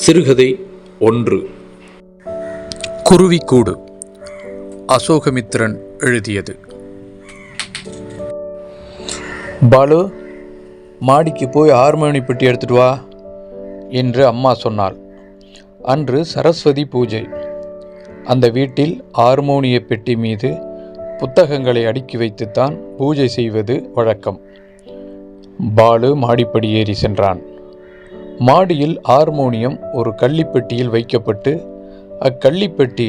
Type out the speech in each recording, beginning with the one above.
சிறுகதை ஒன்று. குருவிக்கூடு. அசோகமித்திரன் எழுதியது. பாலு மாடிக்கு போய் ஹார்மோனி பெட்டி எடுத்துட்டு வா என்று அம்மா சொன்னாள். அன்று சரஸ்வதி பூஜை. அந்த வீட்டில் ஹார்மோனிய பெட்டி மீது புத்தகங்களை அடுக்கி வைத்துத்தான் பூஜை செய்வது வழக்கம். பாலு மாடிப்படி ஏறி சென்றான். மாடியில் ஹார்மோனியம் ஒரு கள்ளிப்பெட்டியில் வைக்கப்பட்டு அக்கள்ளிப்பெட்டி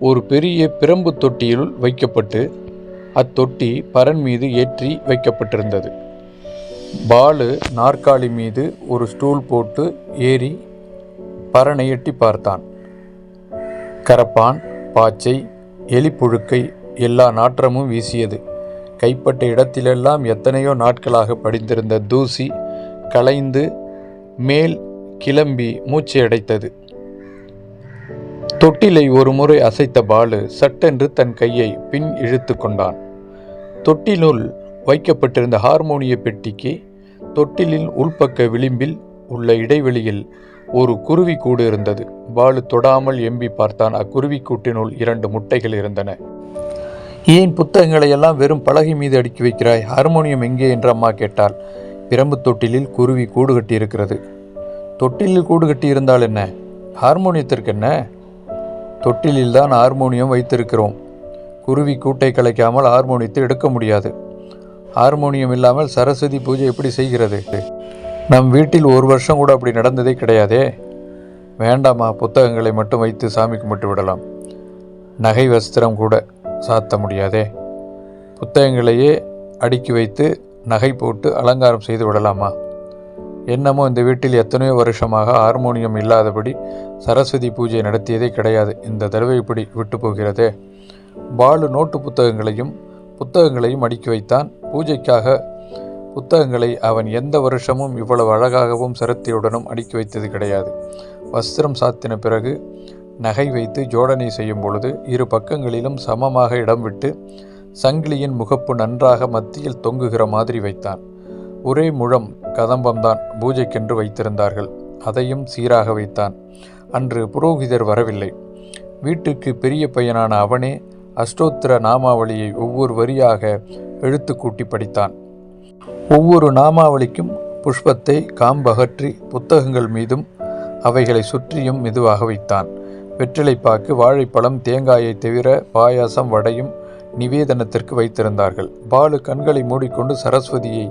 ஒரு பெரிய பிரம்பு தொட்டியில் வைக்கப்பட்டு அத்தொட்டி பரன் மீது ஏற்றி வைக்கப்பட்டிருந்தது. பாலு நாற்காலி மீது ஒரு ஸ்டூல் போட்டு ஏறி பரனை எட்டி பார்த்தான். கரப்பான் பாச்சை எலிப்புழுக்கை எல்லா நாற்றமும் வீசியது. கைப்பட்ட இடத்திலெல்லாம் எத்தனையோ நாட்களாக படிந்திருந்த தூசி கலைந்து மேல் கிளம்பி மூச்சை அடைத்தது. தொட்டிலை ஒரு முறை அசைத்த பாலு சட்டென்று தன் கையை பின் இழுத்து கொண்டான். தொட்டிலுள் வைக்கப்பட்டிருந்த ஹார்மோனிய பெட்டிக்கு தொட்டிலின் உள்பக்க விளிம்பில் உள்ள இடைவெளியில் ஒரு குருவி கூடு இருந்தது. பாலு தொடாமல் எம்பி பார்த்தான். அக்குருவி கூட்டினுள் இரண்டு முட்டைகள் இருந்தன. ஏன் புத்தகங்களை எல்லாம் வெறும் பலகை மீது அடுக்கி வைக்கிறாய்? ஹார்மோனியம் எங்கே? என்று அம்மா கேட்டாள். பிரம்பு தொட்டிலில் குருவி கூடு கட்டி இருக்கிறது தொட்டிலில் கூடு கட்டி இருந்தால் என்ன? ஹார்மோனியத்திற்கு என்ன? தொட்டிலில் தான் ஹார்மோனியம் வைத்திருக்கிறோம். குருவி கூட்டை கலைக்காமல் ஹார்மோனியத்தை எடுக்க முடியாது. ஹார்மோனியம் இல்லாமல் சரஸ்வதி பூஜை எப்படி செய்கிறது? நம் வீட்டில் ஒரு வருஷம் கூட அப்படி நடந்ததே கிடையாதே. வேண்டாமா புத்தகங்களை மட்டும் வைத்து சாமி கும்பிட்டு விடலாம். நகை வஸ்திரம் கூட சாத்த முடியாதே. புத்தகங்களையே அடுக்கி வைத்து நகை போட்டு அலங்காரம் செய்து விடலாமா? என்னமோ இந்த வீட்டில் எத்தனையோ வருஷமாக ஹார்மோனியம் இல்லாதபடி சரஸ்வதி பூஜை நடத்தியதே கிடையாது. இந்த தடவை இப்படி விட்டு போகிறதே? பாலு நோட்டு புத்தகங்களையும் புத்தகங்களையும் அடுக்கி வைத்தான். பூஜைக்காக புத்தகங்களை அவன் எந்த வருஷமும் இவ்வளவு அழகாகவும் சிரத்தையுடனும் அடுக்கி வைத்தது கிடையாது. வஸ்திரம் சாத்தின பிறகு நகை வைத்து ஜோடனை செய்யும் பொழுது இரு பக்கங்களிலும் சமமாக இடம் விட்டு சங்கிலியின் முகப்பு நன்றாக மத்தியில் தொங்குகிற மாதிரி வைத்தான். ஒரே முழம் கதம்பம்தான் பூஜைக்கென்று வைத்திருந்தார்கள். அதையும் சீராக வைத்தான். அன்று புரோகிதர் வரவில்லை. வீட்டுக்கு பெரிய பையனான அவனே அஷ்டோத்திர நாமாவளியை ஒவ்வொரு வரியாக எழுத்து கூட்டி படித்தான். ஒவ்வொரு நாமாவளிக்கும் புஷ்பத்தை காம்பகற்றி புத்தகங்கள் மீதும் அவைகளை சுற்றியும் மெதுவாக வைத்தான். வெற்றிலைப்பாக்கு வாழைப்பழம் தேங்காயை தவிர பாயாசம் வடையும் நிவேதனத்திற்கு வைத்திருந்தார்கள். பாலு கண்களை மூடிக்கொண்டு சரஸ்வதியை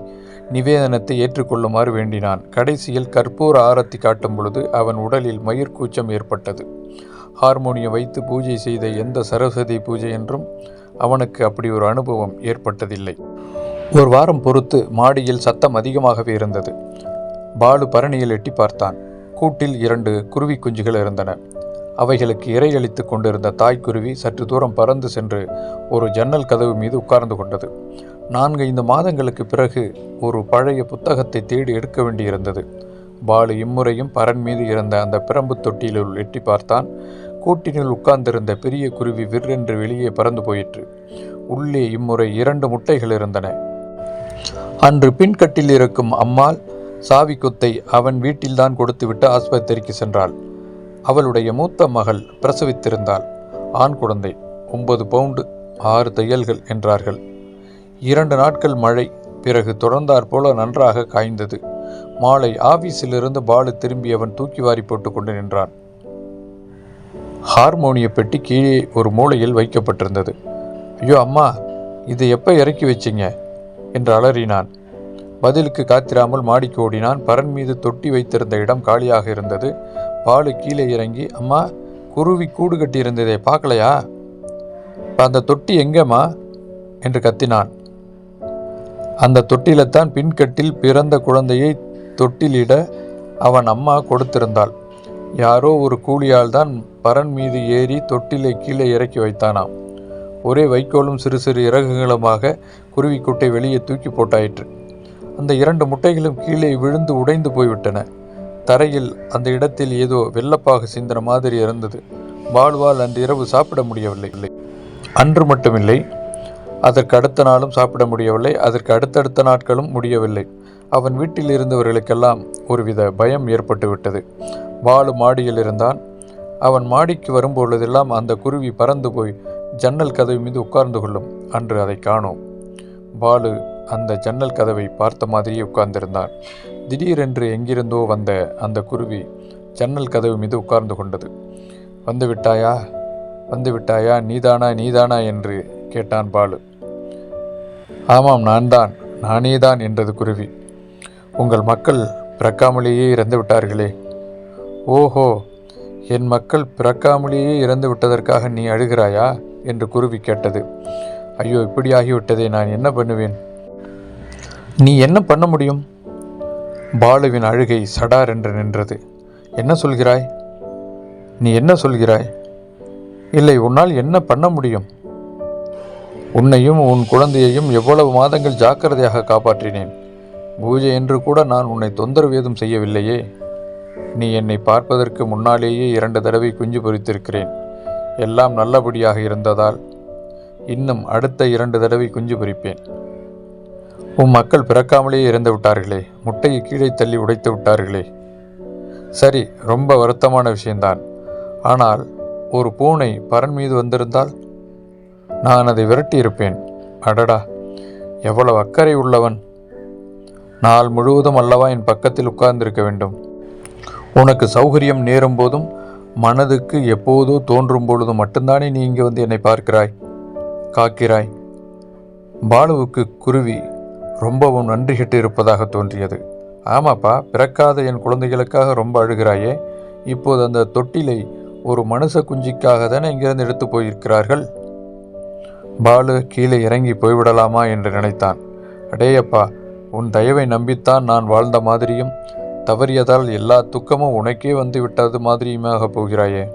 நிவேதனத்தை ஏற்றுக்கொள்ளுமாறு வேண்டினான். கடைசியில் கற்பூர ஆரத்தி காட்டும் பொழுது அவன் உடலில் மயிர்கூச்சம் ஏற்பட்டது. ஹார்மோனியம் வைத்து பூஜை செய்த எந்த சரஸ்வதி பூஜை என்றும் அவனுக்கு அப்படி ஒரு அனுபவம் ஏற்பட்டதில்லை. ஒரு வாரம் பொறுத்து மாடியில் சத்தம் அதிகமாகவே இருந்தது. பாலு பரணியில் எட்டி பார்த்தான். கூட்டில் இரண்டு குருவி குஞ்சுகள் இருந்தன. அவைகளுக்கு இரையளித்து கொண்டிருந்த தாய்க்குருவி சற்று தூரம் பறந்து சென்று ஒரு ஜன்னல் கதவு மீது உட்கார்ந்து கொண்டது. நான்கு ஐந்து மாதங்களுக்கு பிறகு ஒரு பழைய புத்தகத்தை தேடி எடுக்க வேண்டியிருந்தது. பாலு இம்முறையும் பரன் மீது இருந்த அந்த பிரம்பு தொட்டியிலுள் எட்டி பார்த்தான். கூட்டினுள் உட்கார்ந்திருந்த பெரிய குருவி விற்றென்று வெளியே பறந்து போயிற்று. உள்ளே இம்முறை இரண்டு முட்டைகள் இருந்தன. அன்று பின்கட்டில் இருக்கும் அம்மாள் சாவி குத்தை அவன் வீட்டில்தான் கொடுத்துவிட்டு ஆஸ்பத்திரிக்கு சென்றாள். அவளுடைய மூத்த மகள் பிரசவித்திருந்தாள். ஆண் குழந்தை ஒன்பது பவுண்டு ஆறு தையல்கள் என்றார்கள். இரண்டு நாட்கள் மழை பிறகு தொடர்ந்தாற் போல நன்றாக காய்ந்தது. மாலை ஆபீஸிலிருந்து பாலு திரும்பி அவன் தூக்கி வாரி போட்டு கொண்டு நின்றான். ஹார்மோனிய பெட்டி கீழே ஒரு மூலையில் வைக்கப்பட்டிருந்தது. ஐயோ அம்மா இதை எப்போ இறக்கி வச்சிங்க? என்று அலறினான். பதிலுக்கு காத்திராமல் மாடிக்கு ஓடினான். பரன் மீது தொட்டி வைத்திருந்த இடம் காலியாக இருந்தது. பாலு கீழே இறங்கி அம்மா குருவி கூடு கட்டி இருந்ததை பார்க்கலையா அந்த தொட்டி எங்கேம்மா? என்று கத்தினான். அந்த தொட்டிலத்தான் பின்கட்டில் பிறந்த குழந்தையை தொட்டிலிட அவன் அம்மா கொடுத்திருந்தாள். யாரோ ஒரு கூலியால் தான் பரன் மீது ஏறி தொட்டிலை கீழே இறக்கி வைத்தானாம். ஒரே வைக்கோலும் சிறு சிறு இறகுகளுமாக குருவிக்குட்டை வெளியே தூக்கி போட்டாயிற்று. அந்த இரண்டு முட்டைகளும் கீழே விழுந்து உடைந்து போய்விட்டன. தரையில் அந்த இடத்தில் ஏதோ வெள்ளப்பாக சிந்தின மாதிரி இருந்தது. பாலுவால் அன்று இரவு சாப்பிட முடியவில்லை. இல்லை அன்று மட்டுமில்லை. அதற்கு அடுத்த நாளும் சாப்பிட முடியவில்லை. அதற்கு அடுத்தடுத்த நாட்களும் முடியவில்லை. அவன் வீட்டில் இருந்தவர்களுக்கெல்லாம் ஒருவித பயம் ஏற்பட்டுவிட்டது பாலு மாடியில் இருந்தான். அவன் மாடிக்கு வரும்பொழுதெல்லாம் அந்த குருவி பறந்து போய் ஜன்னல் கதவு மீது உட்கார்ந்து கொள்ளும். அன்று அதை காணோம். பாலு அந்த ஜன்னல் கதவை பார்த்த மாதிரியே உட்கார்ந்திருந்தான். திடீரென்று எங்கிருந்தோ வந்த அந்த குருவி ஜன்னல் கதவு மீது உட்கார்ந்து கொண்டது. வந்து விட்டாயா? வந்து விட்டாயா? நீதானா? நீதானா? என்று கேட்டான் பாலு. ஆமாம் நான் தான் நானே தான் என்றது குருவி. உங்கள் மக்கள் பிறக்காமலேயே இறந்து விட்டார்களே. ஓஹோ! என் மக்கள் பிறக்காமலேயே இறந்து விட்டதற்காக நீ அழுகிறாயா? என்று குருவி கேட்டது. ஐயோ இப்படி ஆகிவிட்டதே நான் என்ன பண்ணுவேன்? நீ என்ன பண்ண முடியும்? பாலுவின் அழுகை சடார் என்று நின்றது. என்ன சொல்கிறாய்? நீ என்ன சொல்கிறாய்? இல்லை உன்னால் என்ன பண்ண முடியும்? உன்னையும் உன் குழந்தையையும் எவ்வளவு மாதங்கள் ஜாக்கிரதையாக காப்பாற்றினேன். பூஜை என்று கூட நான் உன்னை தொந்தரவு ஏதும் செய்யவில்லையே. நீ என்னை பார்ப்பதற்கு முன்னாலேயே இரண்டு தடவை குஞ்சு பொறித்திருக்கிறேன். எல்லாம் நல்லபடியாக இருந்ததால் இன்னும் அடுத்த இரண்டு தடவை குஞ்சு பொறிப்பேன். உன் மக்கள் பிறக்காமலேயே இறந்து விட்டார்களே. முட்டையை கீழே தள்ளி உடைத்து விட்டார்களே. சரி ரொம்ப வருத்தமான விஷயம்தான். ஆனால் ஒரு பூனை பரன் மீது வந்திருந்தால்? நான் அதை விரட்டியிருப்பேன் அடடா எவ்வளவு அக்கறை உள்ளவன். நாள் முழுவதும் அல்லவா என் பக்கத்தில் உட்கார்ந்திருக்க வேண்டும். உனக்கு சௌகரியம் நேரும் போதும் மனதுக்கு எப்போதோ தோன்றும் பொழுது மட்டும்தானே நீ இங்கே வந்து என்னை பார்க்கிறாய்? காக்கிறாய். பாலுவுக்கு குருவி ரொம்பவும் நன்றி கெட்டு இருப்பதாக தோன்றியது. ஆமாப்பா பிறக்காத என் குழந்தைகளுக்காக ரொம்ப அழுகிறாயே. இப்போது அந்த தொட்டிலை ஒரு மனுஷ குஞ்சிக்காக தானே இங்கிருந்து எடுத்து போயிருக்கிறார்கள்? பாலு கீழே இறங்கி போய்விடலாமா என்று நினைத்தான். அடேயப்பா உன் தயவை நம்பித்தான் நான் வாழ்ந்த மாதிரியும் தவறியதால் எல்லா துக்கமும் உனக்கே வந்து விட்டது மாதிரியுமாக போகிறாயே.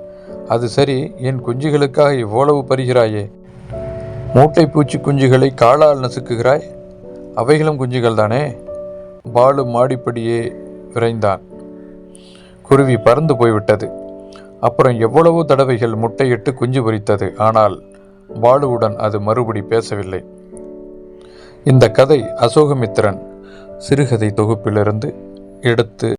அது சரி என் குஞ்சுகளுக்காக இவ்வளவு பரிகிறாயே மூட்டை பூச்சி குஞ்சுகளை காலால் நசுக்குகிறாய்? அவைகளும் குஞ்சுகள் தானே பாலு மாடிப்படியே விரைந்தான். குருவி பறந்து போய்விட்டது. அப்புறம் எவ்வளவோ தடவைகள் முட்டையிட்டு குஞ்சு பொரித்தது ஆனால் பாலுவுடன் அது மறுபடி பேசவில்லை. இந்த கதை அசோகமித்திரன் சிறுகதை தொகுப்பிலிருந்து எடுத்து